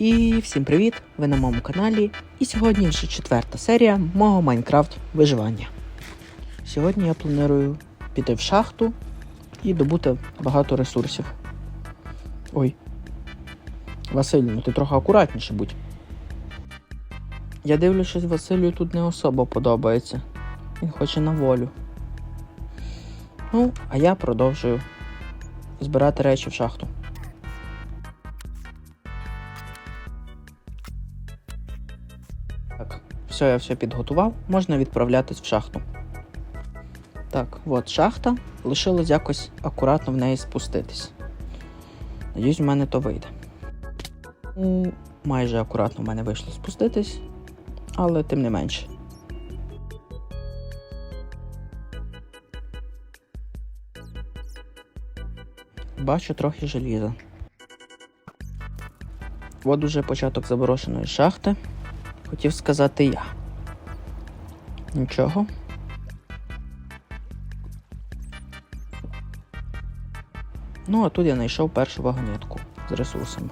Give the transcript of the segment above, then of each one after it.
І всім привіт! Ви на моєму каналі. І сьогодні вже четверта серія мого Майнкрафт виживання. Сьогодні я планую піти в шахту і добути багато ресурсів. Ой. Василь, ну ти трохи акуратніше будь. Я дивлюсь, що Василю тут не особо подобається. Він хоче на волю. Ну, а я продовжую збирати речі в шахту. Так, все, я все підготував, можна відправлятись в шахту. Так, от шахта. Лишилось якось акуратно в неї спуститись. Надіюсь, в мене то вийде. Ну, майже акуратно в мене вийшло спуститись, але тим не менше. Бачу трохи желіза. От уже початок заброшеної шахти. Хотів сказати я. Нічого. Ну, а тут я знайшов першу вагонетку з ресурсами.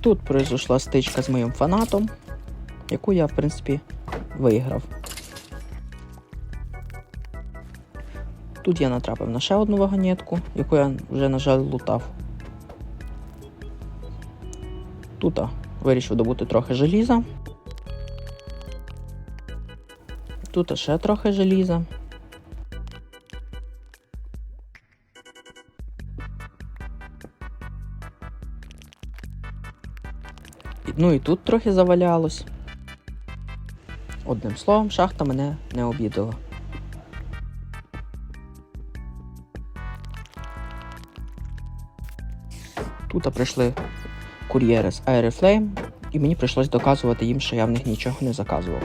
Тут произошла стичка з моїм фанатом, яку я, в принципі, виграв. Тут я натрапив на ще одну вагонетку, яку я вже, на жаль, лутав. Тут вирішив добути трохи желіза. Тут ще трохи желіза. Ну і тут трохи завалялось. Одним словом, шахта мене не обідала. Тут прийшли кур'єри з Airflame, і мені прийшлось доказувати їм, що я в них нічого не заказував.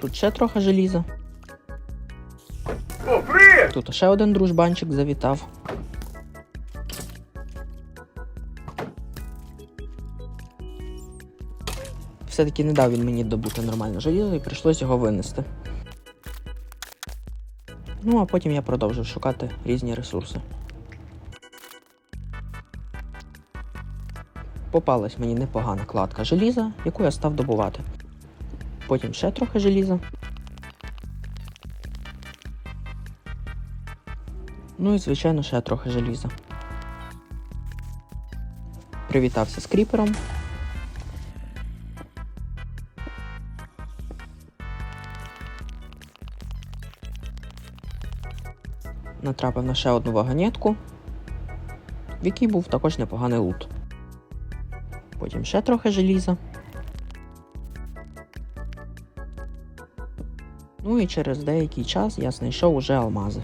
Тут ще трохи желіза. О, привіт! Тут ще один дружбанчик завітав. Все-таки не дав він мені добути нормальне желізо і прийшлось його винести. Ну, а потім я продовжив шукати різні ресурси. Попалась мені непогана кладка желіза, яку я став добувати. Потім ще трохи желіза. Ну і, звичайно, ще трохи желіза. Привітався з кріпером. Натрапив на ще одну вагонетку, в якій був також непоганий лут. Потім ще трохи желіза. Ну і через деякий час я знайшов уже алмази.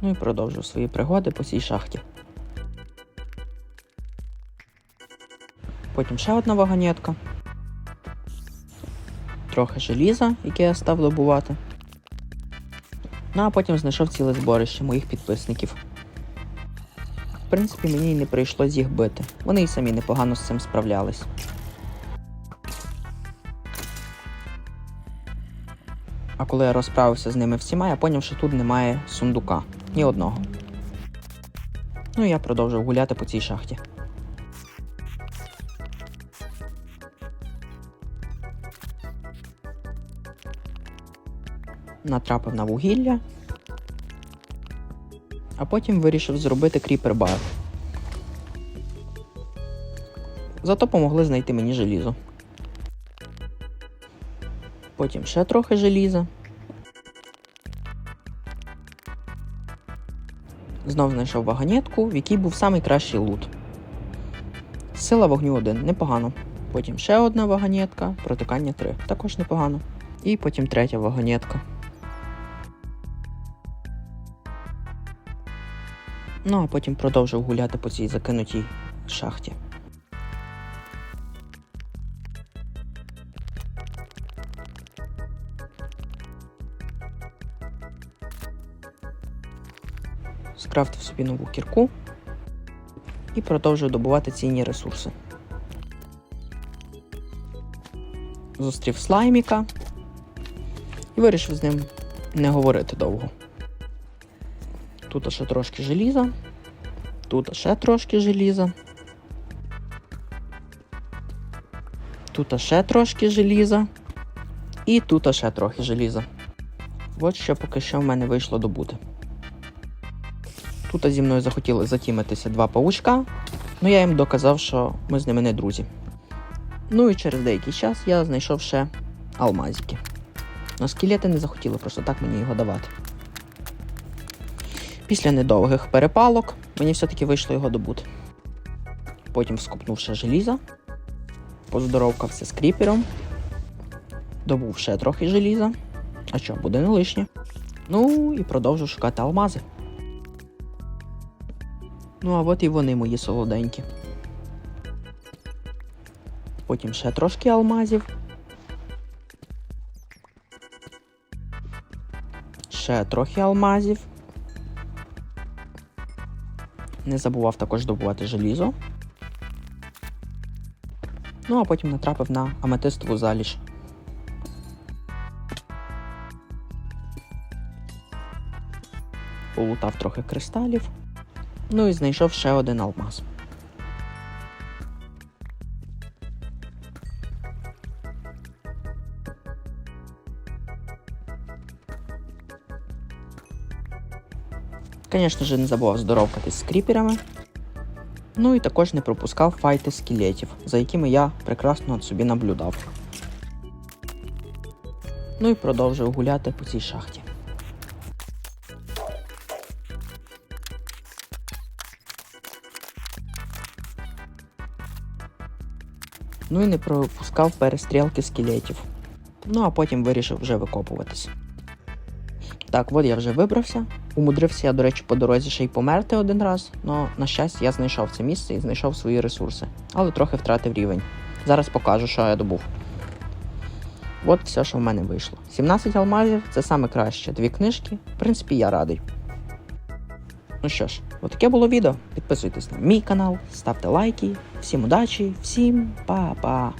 Ну і продовжу свої пригоди по цій шахті. Потім ще одна вагонетка. Трохи желіза, яке я став добувати. Ну а потім знайшов ціле зборище моїх підписників. В принципі, мені й не прийшлось їх бити. Вони й самі непогано з цим справлялись. А коли я розправився з ними всіма, я зрозумів, що тут немає сундука. Ні одного. Ну і я продовжив гуляти по цій шахті. Натрапив на вугілля. А потім вирішив зробити кріпер-бар. Зато помогли знайти мені желізо. Потім ще трохи желіза. Знов знайшов вагонетку, в якій був найкращий лут. Сила вогню 1 непогано. Потім ще одна вагонетка, протикання 3, також непогано. І потім третя вагонетка. Ну а потім продовжив гуляти по цій закинутій шахті. скрафтив собі нову кірку і продовжив добувати цінні ресурси. Зустрів слайміка і вирішив з ним не говорити довго. Тут ще трошки желіза, тут ще трошки желіза. Тут ще трошки желіза. І тут ще трохи желіза. От що поки що в мене вийшло добути. Тут зі мною захотіли затімитися два павучка, ну я їм доказав, що ми з ними не друзі. Ну і через деякий час я знайшов ще алмазики. Но скелети не захотіли просто так мені його давати. Після недовгих перепалок мені все-таки вийшло його добути. Потім вскопнув ще желіза, поздоровкався з кріпером, добув ще трохи желіза. А що, буде не лишнє. Ну і продовжу шукати алмази. Ну, а от і вони мої солоденькі. Потім ще трошки алмазів. Ще трохи алмазів. Не забував також добувати желізо. Ну, а потім натрапив на аметистову заліж. Полутав трохи кристалів. Ну і знайшов ще один алмаз. Звісно ж, не забував здоровкатись з кріперами. Ну і також не пропускав файти скелетів, за якими я прекрасно от собі наблюдав. Ну і продовжив гуляти по цій шахті. Ну і не пропускав перестрілки скелетів. Ну а потім вирішив вже викопуватись. Так, от я вже вибрався. Умудрився я, до речі, по дорозі ще й померти один раз, але, на щастя, я знайшов це місце і знайшов свої ресурси, але трохи втратив рівень. Зараз покажу, що я добув. От все, що в мене вийшло. 17 алмазів це саме краще. Дві книжки. В принципі, я радий. Ну що ж, отаке було відео. Підписуйтесь на мій канал, ставте лайки. Всім удачі, всім па-па!